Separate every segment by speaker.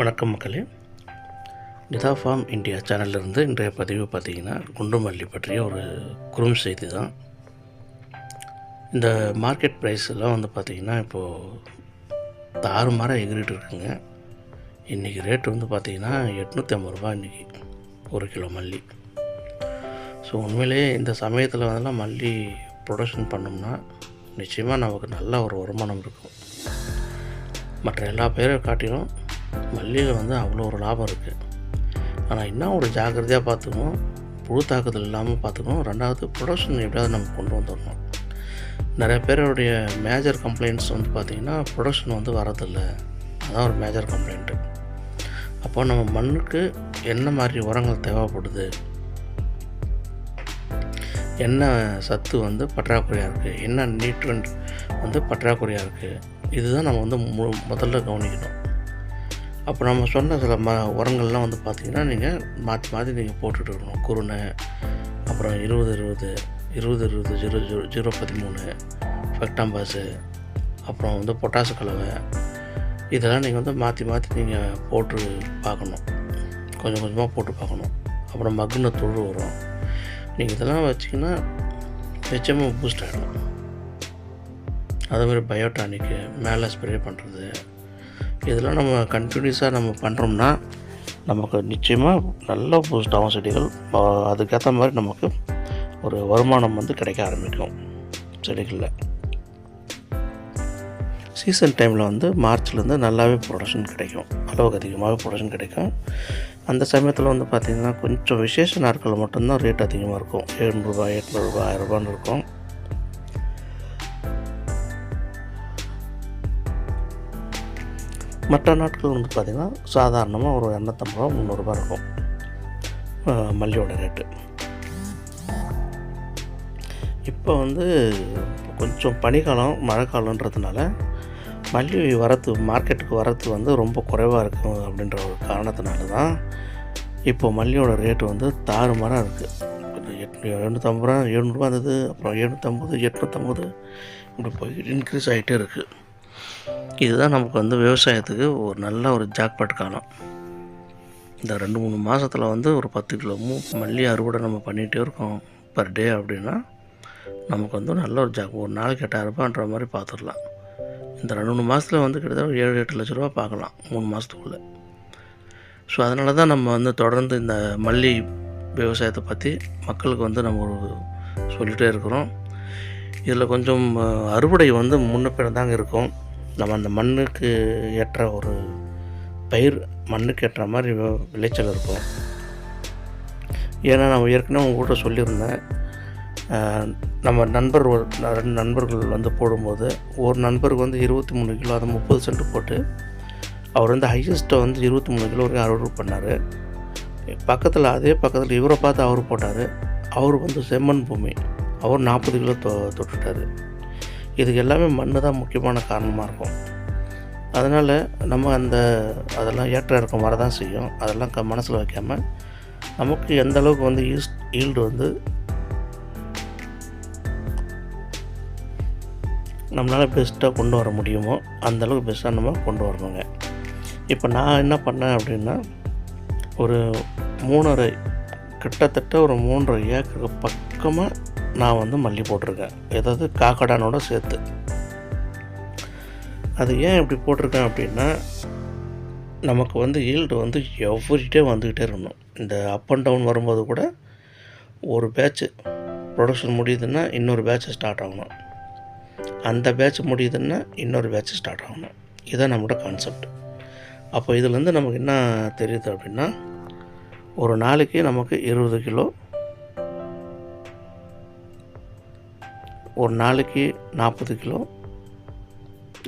Speaker 1: வணக்கம் மக்களே. Nita form India சேனல்லிருந்து இன்றைய பதிவு பார்த்தீங்கன்னா குண்டு மல்லி பற்றிய ஒரு குறும் செய்தி தான் இந்த மார்க்கெட் ப்ரைஸ் எல்லாம் வந்து பார்த்திங்கன்னா இப்போது தாறுமாறாக எகிரிட்டு இருக்குங்க. இன்றைக்கி ரேட் வந்து பார்த்திங்கன்னா எட்நூற்றி ஐம்பது ரூபா இன்றைக்கி ஒரு கிலோ மல்லி. ஸோ உண்மையிலேயே இந்த சமயத்தில் வந்தெல்லாம் மல்லி ப்ரொடக்ஷன் பண்ணோம்னா நிச்சயமாக நமக்கு நல்ல ஒரு வருமானம் இருக்கும். மற்ற எல்லா பேரும் காட்டிலும் மல்லியில் வந்து அவ்வளோ ஒரு லாபம் இருக்குது ஆனால் இன்னும் ஒரு ஜாக்கிரதையாக பார்த்துக்கணும்? புழு தாக்குதல் இல்லாமல் பார்த்துக்கணும். ரெண்டாவது ப்ரொடக்ஷன் எப்படியாவது நம்ம கொண்டு வந்துடணும். நிறைய பேருடைய மேஜர் கம்ப்ளைண்ட்ஸ் வந்து பார்த்திங்கன்னா ப்ரொடக்ஷன் வந்து வரதில்லை. அதான் ஒரு மேஜர் கம்ப்ளைண்ட்டு அப்போ நம்ம மண்ணுக்கு என்ன மாதிரி உரங்கள் தேவைப்படுது? என்ன சத்து வந்து பற்றாக்குறையாக இருக்குது என்ன நியூட்ரண்ட் வந்து பற்றாக்குறையாக இருக்குது இதுதான் நம்ம வந்து மு முதல்ல கவனிக்கணும். அப்போ நம்ம சொன்ன சில ம உரங்கள்லாம் வந்து பார்த்திங்கன்னா நீங்கள் மாற்றி மாற்றி நீங்கள் போட்டுட்டு இருக்கணும். குருணை அப்புறம் இருபது இருபது இருபது இருபது ஜீரோ ஜீரோ ஜீரோ பதிமூணு ஃபெக்டாம்பாஸு அப்புறம் வந்து பொட்டாசு கலவை. இதெல்லாம் நீங்கள் வந்து மாற்றி மாற்றி நீங்கள் போட்டு பார்க்கணும். கொஞ்சம் கொஞ்சமாக போட்டு பார்க்கணும். அப்புறம் மகுன தொழு வரும் நீங்கள் இதெல்லாம் வச்சிங்கன்னா நிச்சயமாக பூஸ்ட் ஆகிடும் அதேமாதிரி பயோடானிக்கு மேலே ஸ்ப்ரே பண்ணுறது இதெல்லாம் நம்ம கண்டினியூஸாக நம்ம பண்ணுறோம்னா நமக்கு நிச்சயமாக நல்ல பூஸ்ட் ஆகும் செடிகள். அதுக்கேற்ற மாதிரி நமக்கு ஒரு வருமானம் வந்து கிடைக்க ஆரம்பிக்கும் செடிகளில். சீசன் டைமில் வந்து மார்ச்லேருந்து நல்லாவே ப்ரொடக்ஷன் கிடைக்கும். அளவுக்கு அதிகமாகவே ப்ரொடக்ஷன் கிடைக்கும். அந்த சமயத்தில் வந்து பார்த்திங்கன்னா கொஞ்சம் விசேஷ நாட்களில் மட்டும்தான் ரேட் அதிகமாக இருக்கும். எழுநூறுபா எட்நூறுபா ஆயிரரூபான்னு இருக்கும். மற்ற நாட்கள் வந்து பார்த்திங்கன்னா சாதாரணமாக ஒரு இரநூத்தம்பது ரூபா முந்நூறுரூபா இருக்கும். மல்லியோட ரேட்டு இப்போ வந்து கொஞ்சம் பனிக்காலம் மழைக்காலன்றதுனால மல்லி வரத்து மார்க்கெட்டுக்கு வரத்து வந்து ரொம்ப குறைவாக இருக்கும் அப்படின்ற ஒரு காரணத்தினால தான் இப்போ மல்லியோட ரேட்டு வந்து தாறுமாறாக இருக்குது எட்நூ எழுநூற்றம்பது ரூபா எழுநூறுபா இருந்தது அப்புறம் எழுநூற்றம்பது எட்நூற்றம்பது இப்படி போய் இன்க்ரீஸ் ஆகிட்டே இருக்குது இதுதான் நமக்கு வந்து விவசாயத்துக்கு ஒரு நல்ல ஒரு ஜாக்பாட் காலம். இந்த ரெண்டு மூணு மாதத்தில் வந்து ஒரு பத்து கிலோ மல்லி அறுவடை நம்ம பண்ணிகிட்டே இருக்கோம் பர் டே அப்படின்னா நமக்கு வந்து நல்ல ஒரு ஜாக் ஒரு நாளைக்கு எட்டாயிரரூபான்ற மாதிரி பார்த்துடலாம் இந்த ரெண்டு மூணு மாதத்தில் வந்து கிட்டத்தட்ட ஏழு எட்டு லட்ச ரூபா பார்க்கலாம் மூணு மாதத்துக்குள்ளே ஸோ அதனால தான் நம்ம வந்து தொடர்ந்து இந்த மல்லி விவசாயத்தை பற்றி மக்களுக்கு வந்து நம்ம ஒரு சொல்லிகிட்டே இருக்கிறோம். இதில் கொஞ்சம் அறுவடை வந்து முன்ன பின்ன தாங்க இருக்கும். நம்ம அந்த மண்ணுக்கு ஏற்ற ஒரு பயிர் மண்ணுக்கு ஏற்ற மாதிரி விளைச்சல் இருக்கும். ஏன்னா நான் ஏற்கனவே உங்கள்கிட்ட சொல்லியிருந்தேன். நம்ம நண்பர் ஒரு ரெண்டு நண்பர்கள் வந்து போடும்போது ஒரு நண்பருக்கு வந்து இருபத்தி மூணு கிலோ அதை முப்பது சென்ட் போட்டு அவர் வந்து ஹையஸ்ட்டை வந்து இருபத்தி மூணு கிலோ வரைக்கும் அறுவடை பண்ணார். பக்கத்தில் அதே பக்கத்தில் இவரை பார்த்து அவர் போட்டார். அவர் வந்து செம்மண் பூமி. அவர் நாற்பது கிலோ தொ தொட்டுட்டார். இதுக்கு எல்லாமே மண் தான் முக்கியமான காரணமாக இருக்கும். அதனால் நம்ம அந்த அதெல்லாம் ஏற்ற இறக்கம் வரதான் செய்யும். அதெல்லாம் க மனசில் வைக்காமல் நமக்கு எந்த அளவுக்கு வந்து ஈஸ் ஈல்டு வந்து நம்மளால் பெஸ்ட்டாக கொண்டு வர முடியுமோ அந்தளவுக்கு பெஸ்ட்டாக நம்ம கொண்டு வரணுங்க. இப்போ நான் என்ன பண்ணேன் அப்படின்னா ஒரு மூணரை கிட்டத்தட்ட ஒரு மூன்றரை ஏக்கருக்கு பக்கமாக நான் வந்து மல்லி போட்டிருக்கேன். ஏதாவது காக்கடானோட சேர்த்து. அது ஏன் இப்படி போட்டிருக்கேன் அப்படின்னா நமக்கு வந்து ஈல்டு வந்து எவ்ரிடே வந்துக்கிட்டே இருக்கணும். இந்த அப் அண்ட் டவுன் வரும்போது கூட ஒரு பேட்ச் ப்ரொடக்ஷன் முடியுதுன்னா இன்னொரு பேட்ச் ஸ்டார்ட் ஆகணும். அந்த பேட்ச் முடியுதுன்னா இன்னொரு பேட்ச் ஸ்டார்ட் ஆகணும். இதுதான் நம்மளோட கான்செப்ட் அப்போ இதுலேருந்து நமக்கு என்ன தெரியுது அப்படின்னா ஒரு நாளைக்கு நமக்கு இருபது கிலோ ஒரு நாளைக்கு நாற்பது கிலோ.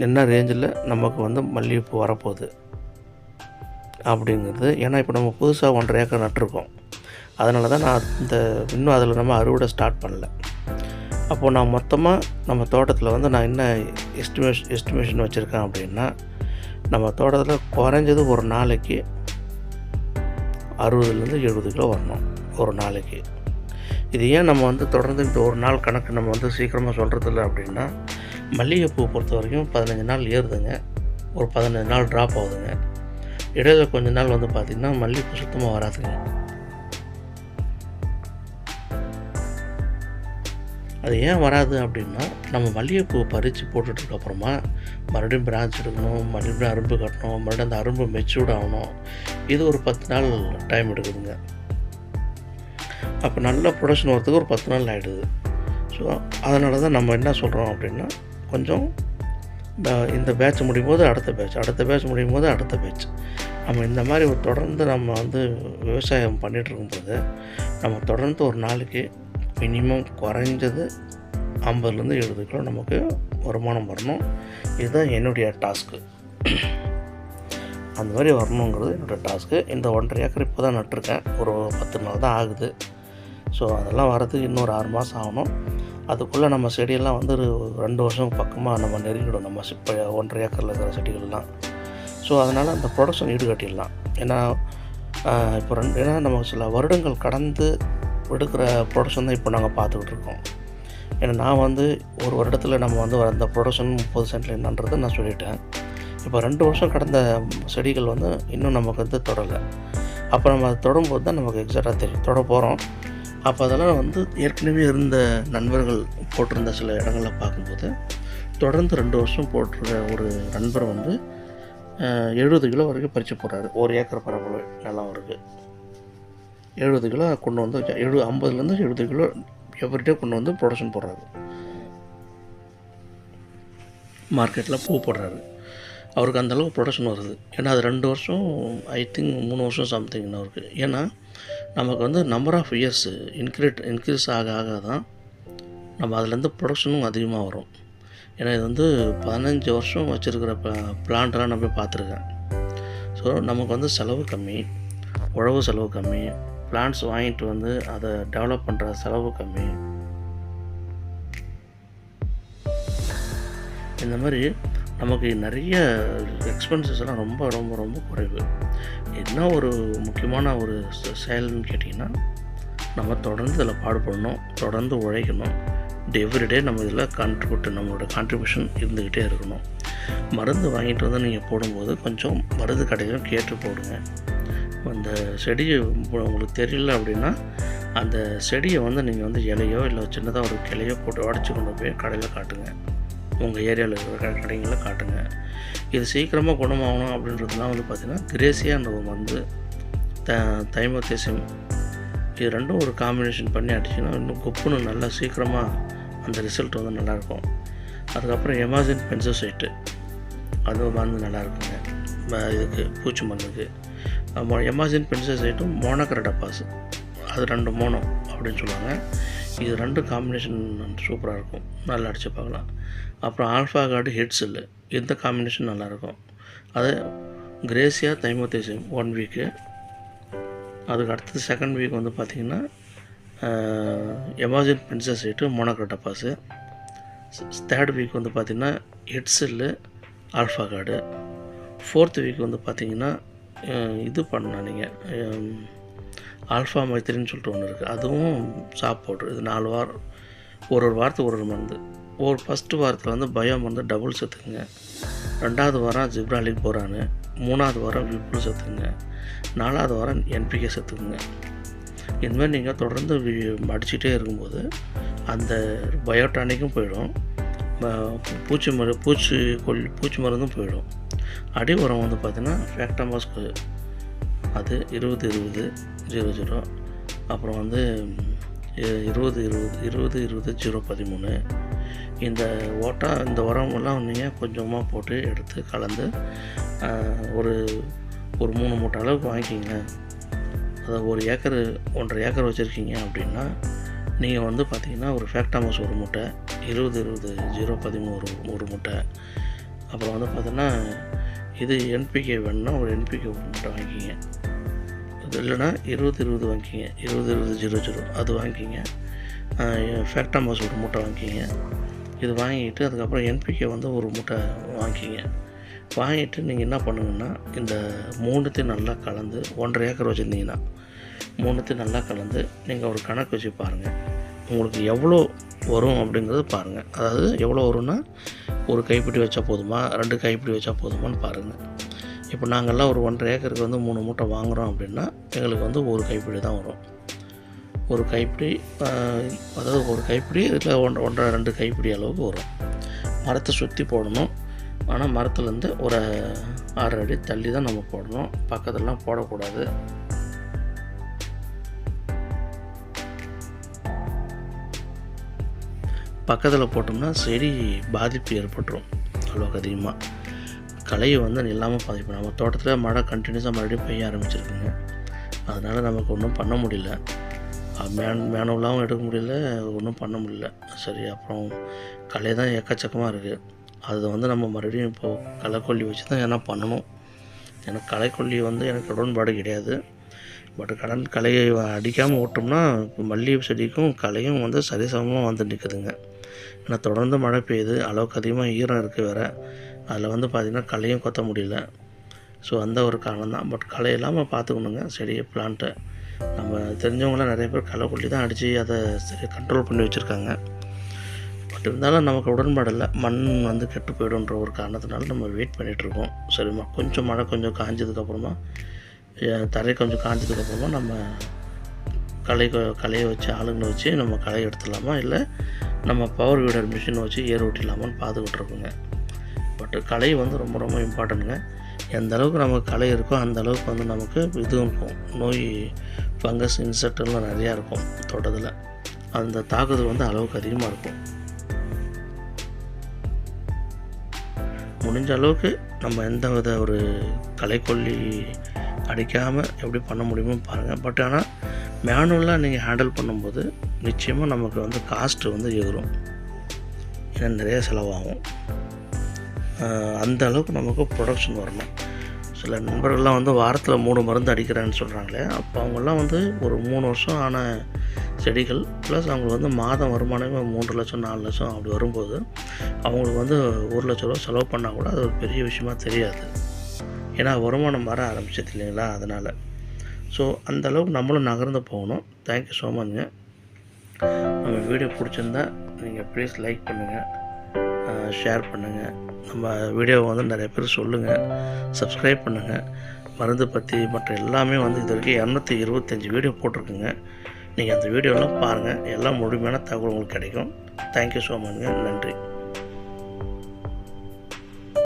Speaker 1: என்ன ரேஞ்சில் நமக்கு வந்து மல்லிகைப்பூ வரப்போகுது? அப்படிங்கிறது ஏன்னா இப்போ நம்ம புதுசாக ஒன்றரை ஏக்கர் நட்டிருக்கோம். அதனால தான் நான் இந்த இன்னும் அதில் நம்ம அறுவடை ஸ்டார்ட் பண்ணல. அப்போது நான் மொத்தமாக நம்ம தோட்டத்தில் வந்து நான் என்ன எஸ்டிமேஷன் எஸ்டிமேஷன் வச்சுருக்கேன் அப்படின்னா நம்ம தோட்டத்தில் குறைஞ்சது ஒரு நாளைக்கு அறுபதுலேருந்து எழுபது கிலோ வரணும் ஒரு நாளைக்கு. இது ஏன் நம்ம வந்து தொடர்ந்து இந்த ஒரு நாள் கணக்கு நம்ம வந்து சீக்கிரமாக சொல்கிறதில்ல அப்படின்னா மல்லிகைப்பூ பொறுத்த வரைக்கும் பதினஞ்சு நாள் ஏறுதுங்க. ஒரு பதினஞ்சு நாள் ட்ராப் ஆகுதுங்க. இடையில கொஞ்ச நாள் வந்து பார்த்திங்கன்னா மல்லிகைப்பூ சுத்தமாக வராதுங்க. அது ஏன் வராது அப்படின்னா நம்ம மல்லிகைப்பூ பறித்து போட்டுட்டதுக்கப்புறமா மறுபடியும் பிரான்ச் எடுக்கணும் மறுபடியும் அரும்பு கட்டணும் மறுபடியும் அந்த அரும்பு மெச்சூர்ட் ஆகணும். இது ஒரு பத்து நாள் டைம் எடுக்குதுங்க. அப்போ நல்ல ப்ரொடக்ஷன் வரதுக்கு ஒரு பத்து நாள் ஆகிடுது ஸோ அதனால தான் நம்ம என்ன சொல்கிறோம் அப்படின்னா கொஞ்சம் இந்த- இந்த பேட்ச் முடியும் போது அடுத்த பேட்ச் அடுத்த பேட்ச் முடியும் போது அடுத்த பேட்ச் நம்ம இந்த மாதிரி ஒரு தொடர்ந்து நம்ம வந்து விவசாயம் பண்ணிகிட்டு இருக்கும்போது நம்ம தொடர்ந்து ஒரு நாளைக்கு மினிமம் குறைஞ்சது ஐம்பதுலேருந்து எழுபது கிலோ நமக்கு வருமானம் வரணும். இதுதான் என்னுடைய டாஸ்க்கு அந்த மாதிரி வரணுங்கிறது என்னோடய டாஸ்க்கு இந்த ஒன்றரை ஏக்கர் இப்போ தான் நட்டிருக்கேன். ஒரு பத்து நாள் தான் ஆகுது. ஸோ அதெல்லாம் வரதுக்கு இன்னொரு ஆறு மாதம் ஆகணும். அதுக்குள்ளே நம்ம செடியெல்லாம் வந்து ஒரு ரெண்டு வருஷம் பக்கமாக நம்ம நெருங்கிடும். நம்ம இப்போ ஒன்றரை ஏக்கரில் இருக்கிற செடிகள்லாம். ஸோ அதனால் அந்த ப்ரொடக்ஷன் ஈடுகட்டிடலாம். ஏன்னா இப்போ ரெண்டு ஏன்னா நம்ம சில வருடங்கள் கடந்து எடுக்கிற ப்ரொடக்ஷன் தான் இப்போ நாங்கள் பார்த்துக்கிட்டு இருக்கோம். ஏன்னா நான் வந்து ஒரு வருடத்தில் நம்ம வந்து அந்த ப்ரொடக்ஷன் முப்பது சென்டில் என்னன்றதை நான் சொல்லிட்டேன். இப்போ ரெண்டு வருஷம் கடந்த செடிகள் வந்து இன்னும் நமக்கு வந்து தொடரலை அப்போ நம்ம அதை தொடும்போது தான் நமக்கு எக்ஸாக்டாக தெரியும். தொட போகிறோம் அப்போ அதெல்லாம் வந்து ஏற்கனவே இருந்த நண்பர்கள் போட்டிருந்த சில இடங்களில் பார்க்கும்போது தொடர்ந்து ரெண்டு வருஷம் போட்டிருக்க ஒரு நண்பர் வந்து எழுபது கிலோ வரைக்கும் பறித்து போடுறாரு. ஒரு ஏக்கர் பரப்பளவு நிலம் இருக்குது எழுபது கிலோ கொண்டு வந்து எழு ஐம்பதுலேருந்து எழுபது கிலோ எவ்ரிடே கொண்டு வந்து ப்ரொடக்ஷன் போடுறாரு. மார்க்கெட்டில் பூ போடுறாரு. அவருக்கு அந்தளவுக்கு ப்ரொடக்ஷன் வருது. ஏன்னா அது ரெண்டு வருஷம் ஐ திங்க் மூணு வருஷம் சம்திங் அவருக்கு. ஏன்னா நமக்கு வந்து number of years increased increase ஆக ஆக தான் நம்ம அதுலேருந்து ப்ரொடக்ஷனும் அதிகமாக வரும். ஏன்னா இது வந்து பதினஞ்சு வருஷம் வச்சுருக்கிற பிளான்ட்லாம் நான் போய் பார்த்துருக்கேன். ஸோ நமக்கு வந்து செலவு கம்மி உழவு செலவு கம்மி பிளான்ட்ஸ் வாங்கிட்டு வந்து அதை டெவலப் பண்ணுற செலவு கம்மி. இந்த மாதிரி நமக்கு நிறைய எக்ஸ்பென்சஸ் எல்லாம் ரொம்ப ரொம்ப ரொம்ப குறைவு. என்ன ஒரு முக்கியமான ஒரு செயல்னு கேட்டிங்கன்னா நம்ம தொடர்ந்து இதில் பாடுபடணும் தொடர்ந்து உழைக்கணும். எவ்ரிடே நம்ம இதில் கான்ட்ரிபியூட் நம்மளோட கான்ட்ரிபியூஷன் இருந்துக்கிட்டே இருக்கணும். மருந்து வாங்கிட்டு வந்து நீங்கள் போடும்போது கொஞ்சம் மருந்து கடையிலும் கேட்டு போடுங்க. அந்த செடி உங்களுக்கு தெரியல அப்படின்னா அந்த செடியை வந்து நீங்கள் வந்து இலையோ இல்லை சின்னதாக ஒரு கிளையோ போட்டு உடச்சி கொண்டு போய் கடையில் காட்டுங்க. உங்கள் ஏரியாவில் இருக்கிற கடைகளை காட்டுங்க. இது சீக்கிரமாக குணமாகணும் அப்படின்றதுலாம் வந்து பார்த்திங்கன்னா கிரேசியான்ற ஒரு மருந்து த தைமத்தேசியம் இது ரெண்டும் ஒரு காம்பினேஷன் பண்ணி அடிச்சிங்கன்னா இன்னும் குப்புன்னு நல்லா சீக்கிரமாக அந்த ரிசல்ட் வந்து நல்லாயிருக்கும். அதுக்கப்புறம் எமாசின் பென்சோசைட்டு அது மருந்து நல்லா இருக்குங்க இதுக்கு பூச்சி மருந்துக்கு. எமாசின் பென்சோசைட்டும் மோனோக்ரடப்பாஸ் அது ரெண்டு மோனோ அப்படின்னு சொல்லுவாங்க. இது ரெண்டு காம்பினேஷன் சூப்பராக இருக்கும். நல்லா அடித்து பார்க்கலாம். அப்புறம் ஆல்ஃபா கார்டு ஹெட் இல்லை இந்த காம்பினேஷன் நல்லாயிருக்கும். அது கிரேசியா தைமோத்தேசியம் ஒன் வீக்கு அதுக்கு அடுத்தது செகண்ட் வீக் வந்து பார்த்திங்கன்னா எமாஜின் பிரின்சஸ் மோனோக்ரோட்டப்பாஸு தேர்ட் வீக் வந்து பார்த்திங்கன்னா ஹிட்ஸெல்லு ஆல்ஃபா கார்டு. ஃபோர்த் வீக் வந்து பார்த்திங்கன்னா இது பண்ணலாம் நீங்கள் ஆல்ஃபா மைத்திரின்னு சொல்லிட்டு ஒன்று இருக்குது அதுவும் சாப் பவுட்ரு இது நாலு வாரம் ஒரு ஒரு வாரத்துக்கு ஒரு ஒரு மருந்து. ஒரு ஃபஸ்ட்டு வாரத்தில் வந்து பயோ மருந்து டபுள் சேர்த்துக்குங்க ரெண்டாவது வாரம் ஜிப்ராலிக் போரானு மூணாவது வாரம் விப்ளு சேர்த்துக்குங்க நாலாவது வாரம் என்பிகே சேர்த்துக்குங்க இனிமேல் நீங்கள் தொடர்ந்து அடிச்சுட்டே இருக்கும்போது அந்த பயோட்டானிக்கும் போயிடும். பூச்சி மரு பூச்சி கொல் பூச்சி மருந்தும் போயிடும். அடி உரம் வந்து பார்த்தீங்கன்னா ஃபேக்டமாஸ்க்கு அது இருபது இருபது ஜீரோ ஜீரோ. அப்புறம் வந்து இருபது இருபது இருபது இருபது ஜீரோ பதிமூணு. இந்த ஓட்டா இந்த உரமெல்லாம் நீங்கள் கொஞ்சமாக போட்டு எடுத்து கலந்து ஒரு ஒரு மூணு மூட்டை அளவுக்கு வாங்கிக்கிங்க. அதாவது ஒரு ஏக்கர் ஒன்றரை ஏக்கர் வச்சுருக்கீங்க அப்படின்னா நீங்கள் வந்து பார்த்தீங்கன்னா ஒரு ஃபேக்டாமஸ் ஒரு மூட்டை இருபது இருபது ஜீரோ பதிமூணு ஒரு மூட்டை. அப்புறம் வந்து பார்த்தீங்கன்னா இது என்பிகே வேணும்னா ஒரு என்பிகே ஒரு மூட்டை வாங்கிக்கிங்க. அது இல்லைன்னா இருபது இருபது வாங்கிக்கிங்க. இருபது இருபது ஜீரோ ஜீரோ. அது வாங்கிக்கிங்க. ஃபேக்டாமஸ் ஒரு மூட்டை வாங்கிக்கிங்க. இது வாங்கிட்டு அதுக்கப்புறம் என்பிகே வந்து ஒரு மூட்டை வாங்கிக்கிங்க. வாங்கிட்டு நீங்கள் என்ன பண்ணுங்கன்னா இந்த மூணுத்தையும் நல்லா கலந்து ஒன்றரை ஏக்கர் வச்சுருந்தீங்கன்னா மூணுத்தையும் நல்லா கலந்து நீங்கள் ஒரு கணக்கு வச்சு பாருங்கள் உங்களுக்கு எவ்வளோ வரும் அப்படிங்கிறது பாருங்கள் அதாவது எவ்வளோ வரும்னா ஒரு கைப்பிடி வச்சா போதுமா? ரெண்டு கைப்பிடி வச்சா போதுமான்னு பாருங்கள் இப்போ நாங்கள்லாம் ஒரு ஒன்றரை ஏக்கருக்கு வந்து மூணு மூட்டை வாங்குகிறோம் அப்படின்னா எங்களுக்கு வந்து ஒரு கைப்பிடி தான் வரும். ஒரு கைப்பிடி அதாவது ஒரு கைப்பிடி இல்லை ஒன்றரை ஒன்றரை ரெண்டு கைப்பிடி அளவுக்கு வரும். மரத்தை சுற்றி போடணும். ஆனால் மரத்துலேருந்து ஒரு ஆறு அடி தள்ளி தான் நம்ம போடணும். பக்கத்துலலாம் போடக்கூடாது. பக்கத்தில் போட்டோம்னா செடி பாதிப்பு ஏற்பட்டுரும். அளவுக்கு அதிகமாக. களையை வந்து இல்லாமல் பாதிப்பு. நம்ம தோட்டத்தில் மழை கண்டினியூஸாக மறுபடியும் பெய்ய ஆரம்பிச்சிருக்குங்க. அதனால் நமக்கு ஒன்றும் பண்ண முடியல. மேன் மேனுவலாகவும் எடுக்க முடியல ஒன்றும் பண்ண முடியல. சரி அப்புறம் களை தான் எக்கச்சக்கமாக இருக்குது அதை வந்து நம்ம மறுபடியும் இப்போது களைக்கொல்லி வச்சு தான் என்ன பண்ணணும். எனக்கு களைக்கொல்லி வந்து எனக்கு உடன்பாடு கிடையாது. பட் கடன் களையை அடிக்காமல் ஓட்டோம்னா இப்போ மல்லிகை செடிக்கும் களையும் வந்து சரிசமமாக வந்து நிற்குதுங்க ஏன்னா தொடர்ந்து மழை பெய்யுது. அளவுக்கு அதிகமாக ஈரம் இருக்குது வேறு. அதில் வந்து பார்த்திங்கன்னா களையும் கொத்த முடியல. ஸோ அந்த ஒரு காரணம் தான் பட் களை இல்லாமல் பார்த்துக்கணுங்க. செடியை பிளான்ட்டை நம்ம தெரிஞ்சவங்களாம் நிறைய பேர் களை கொல்லி தான் அடித்து அதை சரி கண்ட்ரோல் பண்ணி வச்சுருக்காங்க. பட் இருந்தாலும் நமக்கு உடன்பாடு இல்லை. மண் வந்து கெட்டு போயிடும்ன்ற ஒரு காரணத்தினால நம்ம வெயிட் பண்ணிகிட்ருக்கோம் சரிம்மா கொஞ்சம் மழை கொஞ்சம் காஞ்சதுக்கப்புறமா தரை கொஞ்சம் காஞ்சதுக்கப்புறமா நம்ம களை கொ- களையை வச்சு ஆளுங்களை வச்சு நம்ம களை எடுத்துடலாமா? இல்லை நம்ம பவர் வீடர் மிஷினை வச்சு ஏர் ஓட்டிடலாமான்னு பார்த்துக்கிட்டு இருக்கோங்க. பட் கலை வந்து ரொம்ப ரொம்ப இம்பார்ட்டண்ட்டுங்க எந்த அளவுக்கு நமக்கு கலை இருக்கோ அந்த அளவுக்கு வந்து நமக்கு இதுவும் இருக்கும். நோய் ஃபங்கஸ் இன்செக்டெல்லாம் நிறையா இருக்கும் தோட்டத்தில். அந்த தாக்குதல் வந்து அளவுக்கு அதிகமாக இருக்கும். முடிஞ்ச அளவுக்கு நம்ம எந்த வித ஒரு கலைக்கொல்லி அடிக்காமல் எப்படி பண்ண முடியுமோ பாருங்கள் பட் ஆனால் மேனுவலாக நீங்கள் ஹேண்டில் பண்ணும்போது நிச்சயமாக நமக்கு வந்து காஸ்ட்டு வந்து எகிரும் ஏன்னா நிறைய செலவாகும். அந்த அளவுக்கு நமக்கு ப்ரொடக்ஷன் வரணும். சில நண்பர்கள்லாம் வந்து வாரத்தில் மூணு மருந்து அடிக்கிறேன்னு சொல்கிறாங்களே அப்போ அவங்கெல்லாம் வந்து ஒரு மூணு வருஷம் ஆன செடிகள் ப்ளஸ் அவங்களுக்கு வந்து மாதம் வருமானமே மூன்று லட்சம் நாலு லட்சம் அப்படி வரும்போது அவங்களுக்கு வந்து ஒரு லட்ச ரூபா செலவு பண்ணால் கூட அது ஒரு பெரிய விஷயமா தெரியாது. ஏன்னா வருமானம் வர ஆரம்பிச்சது இல்லைங்களா அதனால். ஸோ அந்த அளவுக்கு நம்மளும் நகர்ந்து போகணும். தேங்க்யூ ஸோ மச்ங்க நம்ம வீடியோ பிடிச்சிருந்தா நீங்கள் ப்ளீஸ் லைக் பண்ணுங்கள் ஷேர் பண்ணுங்கள் நம்ம வீடியோவை வந்து நிறைய பேர் சொல்லுங்கள் சப்ஸ்கிரைப் பண்ணுங்கள் மருந்து பற்றி மற்ற எல்லாமே வந்து இது வரைக்கும் இரநூத்தி இருபத்தஞ்சி வீடியோ போட்டிருக்குங்க. நீங்கள் அந்த வீடியோலாம் பாருங்கள் எல்லாம் முழுமையான தகவல் உங்களுக்கு கிடைக்கும். தேங்க்யூ ஸோ மச்ங்க நன்றி.